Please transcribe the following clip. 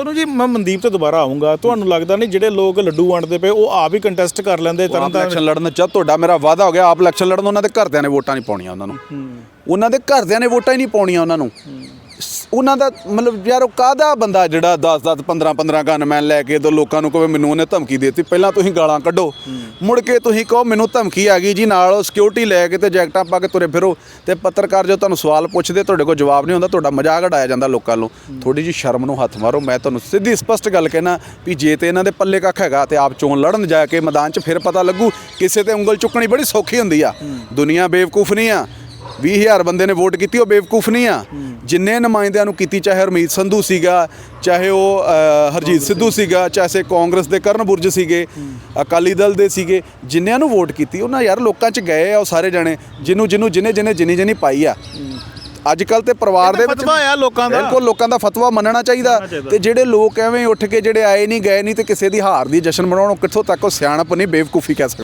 ਤੁਹਾਨੂੰ ਜੀ ਮੈਂ ਮਨਦੀਪ ਤੇ ਦੁਬਾਰਾ ਆਉਂਗਾ ਤੁਹਾਨੂੰ ਲੱਗਦਾ ਨਹੀਂ ਜਿਹੜੇ ਲੋਕ ਲੱਡੂ ਵੰਡਦੇ ਪਏ ਉਹ ਆਪ ਹੀ ਕੰਟੈਸਟ ਕਰ ਲੈਂਦੇ ਆਪ ਤਰਨ ਤਾਰਨ ਇਲੈਕਸ਼ਨ ਲੜਨ ਚ ਤੁਹਾਡਾ ਮੇਰਾ ਵਾਅਦਾ ਹੋ ਗਿਆ ਆਪ ਇਲੈਕਸ਼ਨ ਲੜਨ ਉਹਨਾਂ ਦੇ ਘਰਦਿਆਂ ਨੇ ਵੋਟਾਂ ਨਹੀਂ ਪਾਉਣੀਆਂ ਉਹਨਾਂ ਨੂੰ। ਉਹਨਾਂ ਦੇ ਘਰਦਿਆਂ ਨੇ ਵੋਟਾਂ ਹੀ ਨਹੀਂ ਪਾਉਣੀਆਂ ਉਹਨਾਂ ਨੂੰ। ਉਹਨਾਂ ਦਾ ਮਤਲਬ ਯਾਰ ਉਹ ਕਾਹਦਾ ਬੰਦਾ ਜਿਹੜਾ 10 10 15 15 ਗਨਮੈਨ ਲੈ ਕੇ ਤੇ ਲੋਕਾਂ ਨੂੰ ਕਹੇ ਮੈਨੂੰ ਉਹਨੇ ਧਮਕੀ ਦੇ ਦਿੱਤੀ। ਪਹਿਲਾਂ ਤੁਸੀਂ ਗਾਲਾਂ ਕੱਢੋ। ਮੁੜ ਕੇ ਤੁਸੀਂ ਕਹੋ ਮੈਨੂੰ ਧਮਕੀ ਆ ਗਈ ਜੀ ਨਾਲ ਸਿਕਿਉਰਿਟੀ ਲੈ ਕੇ ਤੇ ਜੈਕਟਾਂ ਪਾ ਕੇ ਤੁਰੇ ਫਿਰੋ ਤੇ ਪੱਤਰਕਾਰ ਜੋ ਤੁਹਾਨੂੰ ਸਵਾਲ ਪੁੱਛਦੇ ਤੁਹਾਡੇ ਕੋਲ ਜਵਾਬ ਨਹੀਂ ਹੁੰਦਾ ਤੁਹਾਡਾ ਮਜ਼ਾਕ ਉਡਾਇਆ ਜਾਂਦਾ ਲੋਕਾਂ ਨੂੰ। ਥੋੜੀ ਜੀ ਸ਼ਰਮ ਨੂੰ ਹੱਥ ਮਾਰੋ ਮੈਂ ਤੁਹਾਨੂੰ ਸਿੱਧੀ ਸਪਸ਼ਟ ਗੱਲ ਕਹਿਣਾ ਵੀ ਜੇ ਤੇ ਇਹਨਾਂ ਦੇ ਪੱਲੇ ਕੱਖ ਹੈਗਾ ਤੇ ਆਪ ਚੋਣ ਲੜਨ ਜਾ ਕੇ ਮੈਦਾਨ 'ਚ ਫਿਰ ਪਤਾ ਲੱਗੂ ਕਿਸੇ ਤੇ ਉਂਗਲ ਚੁੱਕਣੀ ਬੜੀ ਸੌਖੀ ਹੁੰਦੀ ਆ। ਦੁਨੀਆ ਬੇਵਕੂਫ ਨਹੀਂ ਆ। 20000 ਬੰਦੇ ਨੇ ਵੋਟ ਕੀਤੀ ਉਹ ਬੇਵਕੂਫ ਨਹੀਂ ਆ। ਜਿੰਨੇ ਨੁਮਾਇੰਦਿਆਂ ਨੂੰ ਕੀਤੀ ਚਾਹੇ ਹਰਮੀਤ ਸੰਧੂ ਸੀਗਾ ਚਾਹੇ ਉਹ ਹਰਜੀਤ ਸਿੱਧੂ ਸੀਗਾ। ਚਾਹੇ ਕਾਂਗਰਸ ਦੇ ਕਰਨ ਬੁਰਜ ਸੀਗੇ ਅਕਾਲੀ ਦਲ ਦੇ ਸੀਗੇ ਜਿੰਨਿਆਂ ਨੂੰ ਵੋਟ ਕੀਤੀ ਉਹਨਾਂ ਯਾਰ ਲੋਕਾਂ 'ਚ ਗਏ ਆ ਉਹ ਸਾਰੇ ਜਣੇ ਜਿਹਨੂੰ ਜਿਹਨੂੰ ਜਿਹਨੇ ਜਿਹਨੇ ਜਿੰਨੀ ਜਿੰਨੀ ਪਾਈ ਆ। ਅੱਜ ਕੱਲ ਤੇ ਪਰਿਵਾਰ ਦੇ ਵਿੱਚ ਫਤਵਾ ਆ ਲੋਕਾਂ ਦਾ। ਬਿਲਕੁਲ ਲੋਕਾਂ ਦਾ ਫਤਵਾ ਮੰਨਣਾ ਚਾਹੀਦਾ। ਤੇ ਜਿਹੜੇ ਲੋਕ ਐਵੇਂ ਉੱਠ ਕੇ ਜਿਹੜੇ ਆਏ ਨਹੀਂ ਗਏ ਨਹੀਂ ਤੇ ਕਿਸੇ ਦੀ ਹਾਰ ਦੀ ਜਸ਼ਨ ਮਨਾਉਣ ਕਿੱਥੋਂ ਤੱਕ ਉਹ ਸਿਆਣਪ ਨਹੀਂ ਬੇਵਕੂਫੀ ਕਹਿ ਸਕਦੇ।